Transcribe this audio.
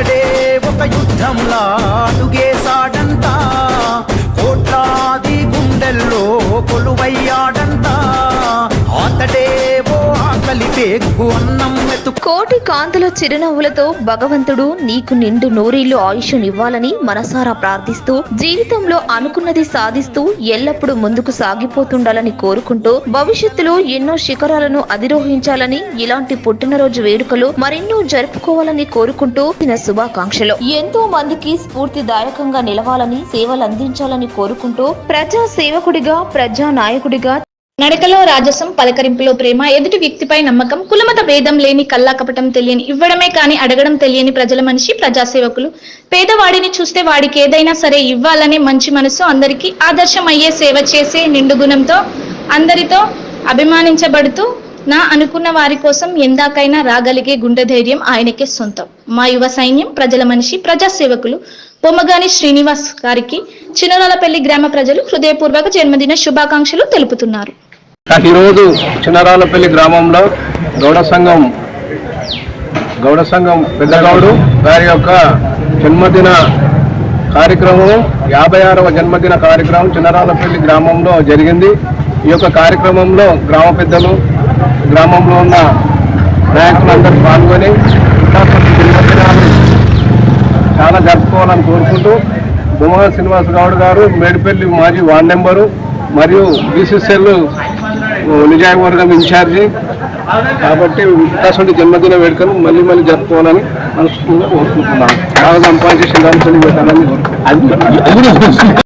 అతడే ఒక యుద్ధంలా అడుగేశాడంతా కోటి కాంతుల చిరునవ్వులతో భగవంతుడు నీకు నిండు నూరేళ్ళు ఆయుష్నివ్వాలని మనసారా ప్రార్థిస్తూ జీవితంలో అనుకున్నది సాధిస్తూ ఎల్లప్పుడూ ముందుకు సాగిపోతుండాలని కోరుకుంటూ భవిష్యత్తులో ఎన్నో శిఖరాలను అధిరోహించాలని ఇలాంటి పుట్టినరోజు వేడుకలు మరెన్నో జరుపుకోవాలని కోరుకుంటూ ఇచ్చిన శుభాకాంక్షలు. ఎంతో మందికి స్ఫూర్తిదాయకంగా నిలవాలని సేవలు అందించాలని కోరుకుంటూ ప్రజా సేవకుడిగా ప్రజా నాయకుడిగా నడకలో రాజసం పలకరింపులో ప్రేమ ఎదుటి వ్యక్తిపై నమ్మకం కులమత భేదం లేని కల్లాకపటం తెలియని ఇవ్వడమే కాని అడగడం తెలియని ప్రజల మనిషి ప్రజాసేవకులు. పేదవాడిని చూస్తే వాడికి ఏదైనా సరే ఇవ్వాలనే మంచి మనసు అందరికీ ఆదర్శం అయ్యే సేవ చేసే నిండుగుణంతో అందరితో అభిమానించబడుతూ నా అనుకున్న వారి కోసం ఎందాకైనా రాగలిగే గుండె ధైర్యం ఆయనకే సొంతం. మా యువ సైన్యం ప్రజల మనిషి ప్రజాసేవకులు. పొమ్మగాని శ్రీనివాస్ గారికి చిన్నరాలపల్లి గ్రామ ప్రజలు హృదయపూర్వక జన్మదిన శుభాకాంక్షలు తెలుపుతున్నారు. ఈరోజు చిన్నరాలపల్లి గ్రామంలో గౌడ సంఘం గౌడ సంఘం పెద్దగౌడు వారి యొక్క జన్మదిన కార్యక్రమం యాభై ఆరవ జన్మదిన కార్యక్రమం చిన్నరాలపల్లి గ్రామంలో జరిగింది. ఈ యొక్క కార్యక్రమంలో గ్రామ పెద్దలు గ్రామంలో ఉన్న నాయకులందరూ పాల్గొని ఇంకా చాలా జరుపుకోవాలని కోరుకుంటూ బొమ్మ శ్రీనివాస్ గౌడ్ గారు మేడిపల్లి మాజీ వార్డ్ నెంబరు మరియు బీసీసీఎల్ నిజాయవర్గం ఇన్ఛార్జి. కాబట్టి వికాసుడి జన్మదిన వేడుకను మళ్ళీ మళ్ళీ జరుపుకోవాలని మనస్ఫూర్తిగా కోరుకుంటున్నాను. బాగా సంపాదించి శ్రీరామచంద్ర పెట్టాలని కోరుకుంటున్నాను.